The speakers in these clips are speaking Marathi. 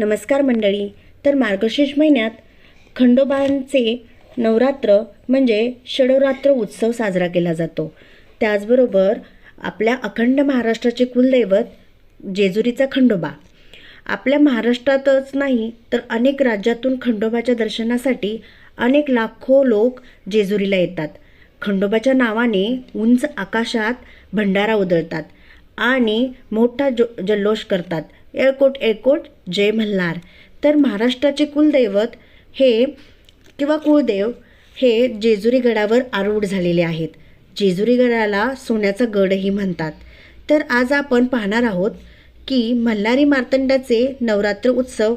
नमस्कार मंडळी. तर मार्गशीर्ष महिन्यात खंडोबांचे नवरात्र म्हणजे षडरात्र उत्सव साजरा केला जातो. त्याचबरोबर आपल्या अखंड महाराष्ट्राचे कुलदैवत जेजुरीचा खंडोबा. आपल्या महाराष्ट्रातच नाही तर अनेक राज्यातून खंडोबाच्या दर्शनासाठी अनेक लाखो लोक जेजुरीला येतात. खंडोबाच्या नावाने उंच आकाशात भंडारा उधळतात आणि मोठा जो जल्लोष करतात. येळकोट एळकोट जय मल्हार. तर महाराष्ट्राचे कुलदैवत हे किंवा कुळदेव हे जेजुरी गडावर आरूढ झालेले आहेत. जेजुरी गडाला सोन्याचा गडही म्हणतात. तर आज आपण पाहणार आहोत की मल्हारी मार्तंडाचे नवरात्र उत्सव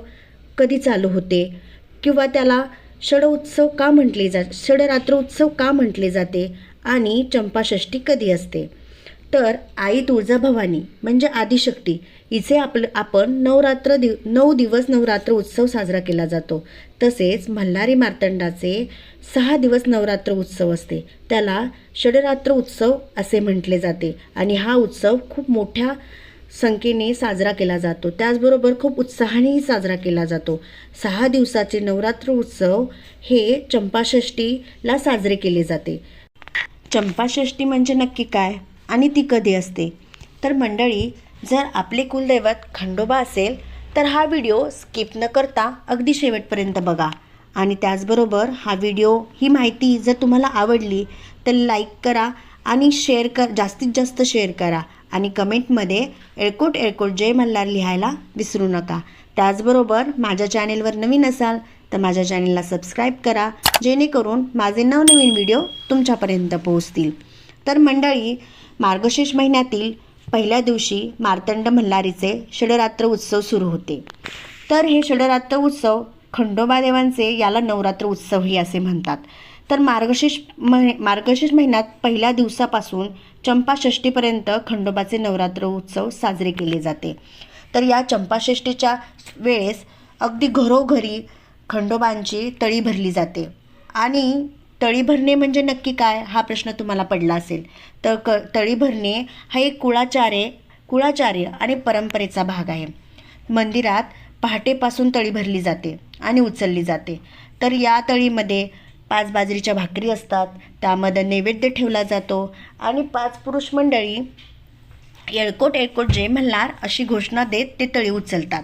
कधी चालू होते? किंवा त्याला षड उत्सव का म्हटले जा षडरात्र उत्सव का म्हटले जाते? आणि चंपाषष्ठी कधी असते? तर आई तुळजाभवानी म्हणजे आदिशक्ती हिचे आपलं आपण नवरात्र दिव नऊ दिवस नवरात्र उत्सव साजरा केला जातो. तसेच मल्हारी मार्तंडाचे सहा दिवस नवरात्र उत्सव असते. त्याला षडरात्र उत्सव असे म्हटले जाते आणि हा उत्सव खूप मोठ्या संख्येने साजरा केला जातो. त्याचबरोबर खूप उत्साहानेही साजरा केला जातो. सहा दिवसाचे नवरात्र उत्सव हे चंपाषष्ठीला साजरे केले जाते. चंपाषष्ठी म्हणजे नक्की काय? आणि ती कधी असते? तर मंडळी जर आपले कुलदैवत खंडोबा असेल तर हा व्हिडिओ स्किप न करता अगदी शेवटपर्यंत बघा. आणि त्याचबरोबर हा व्हिडिओ ही माहिती जर तुम्हाला आवडली तर लाईक करा आणि शेअर कर जास्तीत जास्त शेअर करा. आणि कमेंटमध्ये एळकोट एळकोट जय मल्हार लिहायला विसरू नका. त्याचबरोबर माझ्या चॅनेलवर नवीन असाल तर माझ्या चॅनेलला सबस्क्राईब करा जेणेकरून माझे नवनवीन व्हिडिओ तुमच्यापर्यंत पोहोचतील. तर मंडळी मार्गशीर्ष महिन्यातील पहिल्या दिवशी मार्तंड मल्हारीचे षडरात्र उत्सव सुरू होते. तर हे षडरात्र उत्सव खंडोबा देवांचे याला नवरात्र उत्सवही असे म्हणतात. तर मार्गशीर्ष मह मार्गशीर्ष महिन्यात पहिल्या दिवसापासून चंपाषष्टीपर्यंत खंडोबाचे नवरात्र उत्सव साजरे केले जाते. तर या चंपाषष्टीच्या वेळेस अगदी घरोघरी खंडोबांची तळी भरली जाते. आणि तळी भरणे म्हणजे नक्की काय? हा प्रश्न तुम्हाला पडला असेल. तर क तळी भरणे हा एक कुळाचार्य कुळाचार्य आणि परंपरेचा भाग आहे. मंदिरात पहाटेपासून तळी भरली जाते आणि उचलली जाते. तर या तळीमध्ये पाच बाजरीच्या भाकरी असतात त्यामध्ये नैवेद्य ठेवला जातो आणि पाच पुरुष मंडळी येळकोट येळकोट जय म्हणणार अशी घोषणा देत ते तळी उचलतात.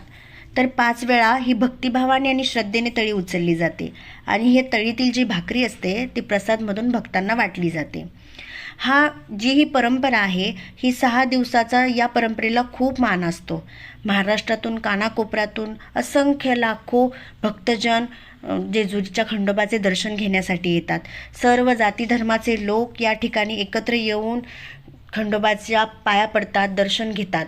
तर पाच वेळा ही भक्तिभावाने आणि श्रद्धेने तळी उचलली जाते. आणि हे तळीतील जी भाकरी असते ती प्रसादमधून भक्तांना वाटली जाते. हा जी ही परंपरा आहे ही सहा दिवसाचा या परंपरेला खूप मान असतो. महाराष्ट्रातून कानाकोपऱ्यातून असंख्य लाखो भक्तजन जेजुरीच्या खंडोबाचे दर्शन घेण्यासाठी येतात. सर्व जाती धर्माचे लोक या ठिकाणी एकत्र येऊन खंडोबाच्या पाया पडतात दर्शन घेतात.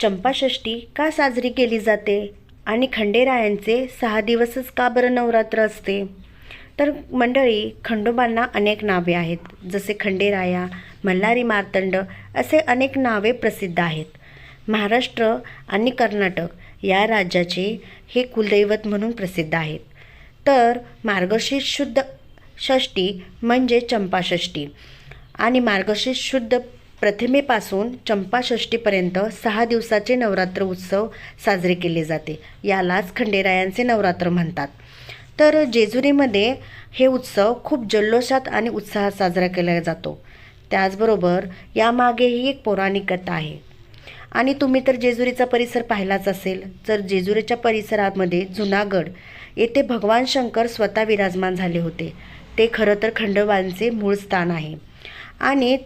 चंपाषष्ठी का साजरी केली जाते आणि खंडेरायांचे सहा दिवसच का बरं नवरात्र असते? तर मंडळी खंडोबांना अनेक नावे आहेत. जसे खंडेराया मल्हारी मार्तंड असे अनेक नावे प्रसिद्ध आहेत. महाराष्ट्र आणि कर्नाटक या राज्याचे हे कुलदैवत म्हणून प्रसिद्ध आहेत. तर मार्गशीर्ष शुद्ध षष्टी म्हणजे चंपाषष्ठी आणि मार्गशीर्ष शुद्ध प्रथमेपासून चंपाषष्टीपर्यंत सहा दिवसाचे नवरात्र उत्सव साजरे केले जाते. यालाच खंडेरायांचे नवरात्र म्हणतात. तर जेजुरीमध्ये हे उत्सव खूप जल्लोषात आणि उत्साहात साजरा केला जातो. त्याचबरोबर यामागेही एक पौराणिक कथा आहे. आणि तुम्ही तर जेजुरीचा परिसर पाहिलाच असेल तर जेजुरीच्या परिसरामध्ये जुनागड येथे भगवान शंकर स्वतः विराजमान झाले होते. ते खरं तर खंडोबांचे मूळ स्थान आहे. आणि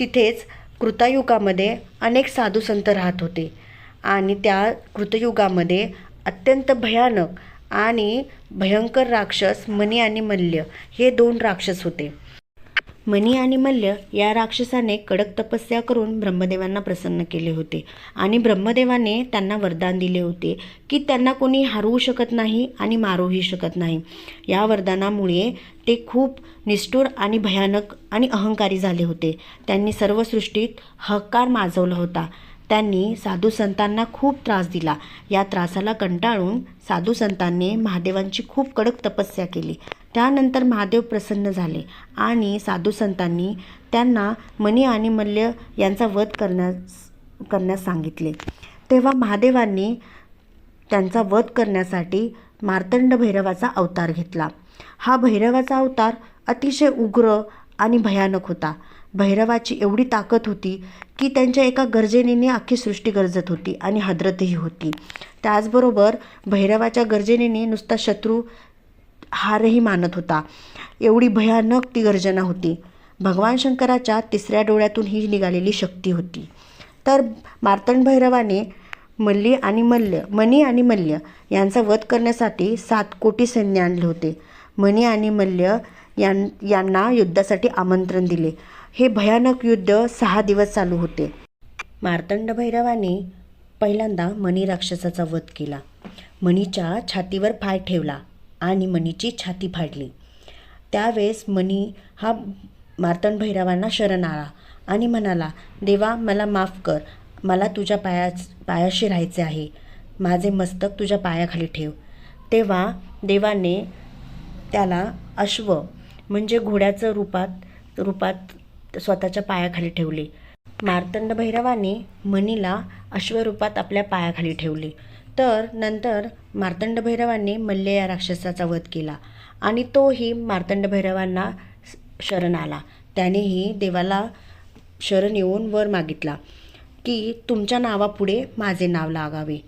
तिथेच कृतायुगामध्ये अनेक साधू संत राहत होते. आणि त्या कृतयुगामध्ये अत्यंत भयानक आणि भयंकर राक्षस मनी आणि मल्य हे दोन राक्षस होते. मनी आणि मल्य या राक्षसाने कडक तपस्या करून ब्रह्मदेवांना प्रसन्न केले होते. आणि ब्रह्मदेवाने त्यांना वरदान दिले होते की त्यांना कोणी हरवू शकत नाही आणि मारूही शकत नाही. या वरदानामुळे ते खूप निष्ठुर आणि भयानक आणि अहंकारी झाले होते. त्यांनी सर्व सृष्टीत हकार माजवला होता. त्यांनी साधू संतांना खूप त्रास दिला. या त्रासाला कंटाळून साधू संतांनी महादेवांची खूप कडक तपस्या केली. त्यानंतर महादेव प्रसन्न झाले आणि साधू संतांनी त्यांना मनी आणि मल्य यांचा वध करण्यास करण्यास सांगितले. तेव्हा महादेवांनी त्यांचा वध करण्यासाठी मार्तंड भैरवाचा अवतार घेतला. हा भैरवाचा अवतार अतिशय उग्र आणि भयानक होता. भैरवाची एवढी ताकद होती की त्यांच्या एका गर्जनेने अख्खी सृष्टी गरजत होती आणि हदरतही होती. त्याचबरोबर भैरवाच्या गर्जनेने नुसता शत्रू हारही मानत होता. एवढी भयानक ती गर्जना होती. भगवान शंकराच्या तिसऱ्या डोळ्यातून ही निघालेली शक्ती होती. तर मार्तंड भैरवाने मल्ली आणि मल्ल मणी आणि मल्ल यांचा वध करण्यासाठी सात कोटी सैन्य आणले होते. मणी आणि मल्ल यां यांना युद्धासाठी आमंत्रण दिले. हे भयानक युद्ध सहा दिवस चालू होते. मार्तंड भैरवाने पहिल्यांदा मणी राक्षसाचा वध केला. मणीच्या छातीवर पाय ठेवला आणि मणीची छाती फाडली. त्यावेळेस मणी हा मार्तंड भैरवांना शरण आला आणि म्हणाला देवा मला माफ कर. मला तुझ्या पाया पायाशी राहायचे आहे. माझे मस्तक तुझ्या पायाखाली ठेव. तेव्हा देवाने त्याला अश्व म्हणजे घोड्याचं रूपात रूपात स्वतःच्या पायाखाली ठेवले. मार्तंड भैरवाने मणीला अश्वरूपात आपल्या पायाखाली ठेवले. तर नंतर मार्तंड भैरवाने मल्ल या राक्षसाचा वध केला आणि तोही मार्तंड भैरवांना शरण आला. त्यानेही देवाला शरण येऊन वर मागितला की तुमच्या नावापुढे माझे नाव लागावे.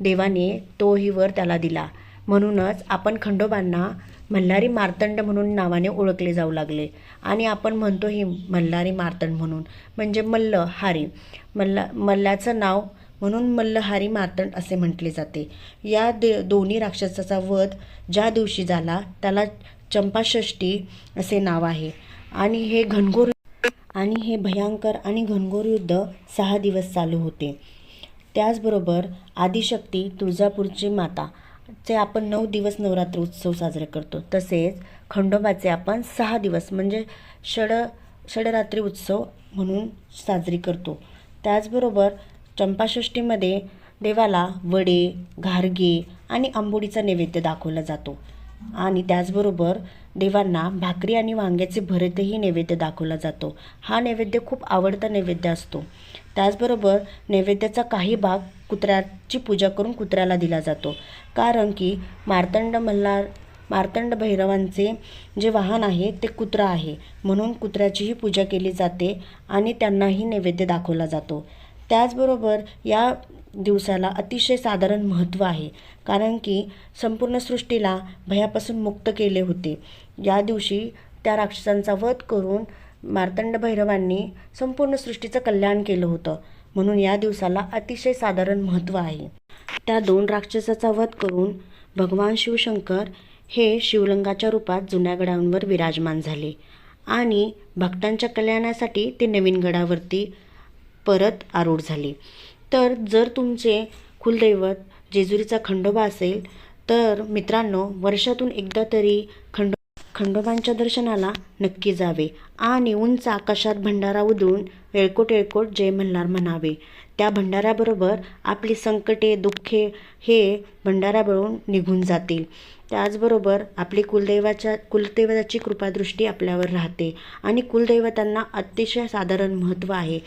देवाने तोही वर त्याला दिला. म्हणूनच आपण खंडोबांना मल्हारी मार्तंड म्हणून नावाने ओळखले जाऊ लागले. आणि आपण म्हणतो ही मल्हारी मार्तंड म्हणून. म्हणजे मल्ल हारी मल्ला मल्ल्याचं नाव म्हणून मल्लहारी मार्तंड असे म्हटले जाते. या दे दोन्ही राक्षसाचा वध ज्या दिवशी झाला त्याला चंपाषष्ठी असे नाव आहे. आणि हे घनघोर आणि हे भयंकर आणि घनघोर युद्ध सहा दिवस चालू होते. त्याचबरोबर आदिशक्ती तुळजापूरची माता. चे आपण नऊ दिवस नवरात्र उत्सव साजरे करतो तसेच खंडोबाचे आपण सहा दिवस म्हणजे षड षडरात्री उत्सव म्हणून साजरी करतो. त्याचबरोबर चंपाषष्ठीमध्ये देवाला वडे घारगे आणि आंबोडीचा नैवेद्य दाखवला जातो. आणि त्याचबरोबर देवांना भाकरी आणि वांग्याचे भरतही नैवेद्य दाखवला जातो. हा नैवेद्य खूप आवडता नैवेद्य असतो. त्याचबरोबर नैवेद्याचा काही भाग कुत्र्याची पूजा करून कुत्र्याला दिला जातो. कारण की मार्तंड मल्हार मार्तंड भैरवांचे जे वाहन आहे ते कुत्रा आहे. म्हणून कुत्र्याचीही पूजा केली जाते आणि त्यांनाही नैवेद्य दाखवला जातो. त्याचबरोबर या दिवसाला अतिशय साधारण महत्त्व आहे. कारण की संपूर्ण सृष्टीला भयापासून मुक्त केले होते. या दिवशी त्या राक्षसांचा वध करून मार्तंड भैरवांनी संपूर्ण सृष्टीचं कल्याण केलं होतं. म्हणून या दिवसाला अतिशय साधारण महत्त्व आहे. त्या दोन राक्षसाचा वध करून भगवान शिवशंकर हे शिवलिंगाच्या रूपात जुन्या गडांवर विराजमान झाले आणि भक्तांच्या कल्याणासाठी ते नवीन गडावरती परत आरूढ झाले. तर जर तुमचे कुलदैवत जेजुरीचा खंडोबा असेल तर मित्रांनो वर्षातून एकदा तरी खंडो खंडोबांच्या दर्शनाला नक्की जावे आणि उंच आकाशात भंडारा उधळून येळकोट येळकोट जय मल्हार म्हणावे. त्या भंडाऱ्याबरोबर आपली संकटे दुःखे हे भंडाऱ्याबरोबर निघून जातील. त्याचबरोबर आपली कुलदैवाच्या कुलदैवताची कृपादृष्टी आपल्यावर राहते आणि कुलदैवतांना अतिशय साधारण महत्त्व आहे.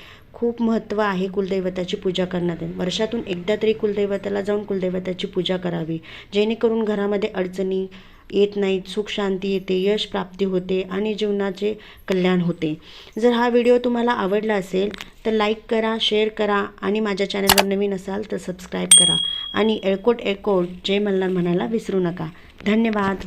खूप महत्त्व आहे कुलदैवताची पूजा करण्यात. वर्षातून एकदा तरी कुलदैवताला जाऊन कुलदैवताची पूजा करावी. जेणेकरून घरामध्ये अडचणी येत नाहीत सुख शांती येते यश प्राप्ती होते आणि जीवनाचे कल्याण होते. जर हा व्हिडिओ तुम्हाला आवडला असेल तर लाईक करा शेअर करा आणि माझ्या चॅनलवर नवीन असाल तर सबस्क्राईब करा. आणि एळकोट एळकोट जय मल्हार म्हणायला विसरू नका. धन्यवाद.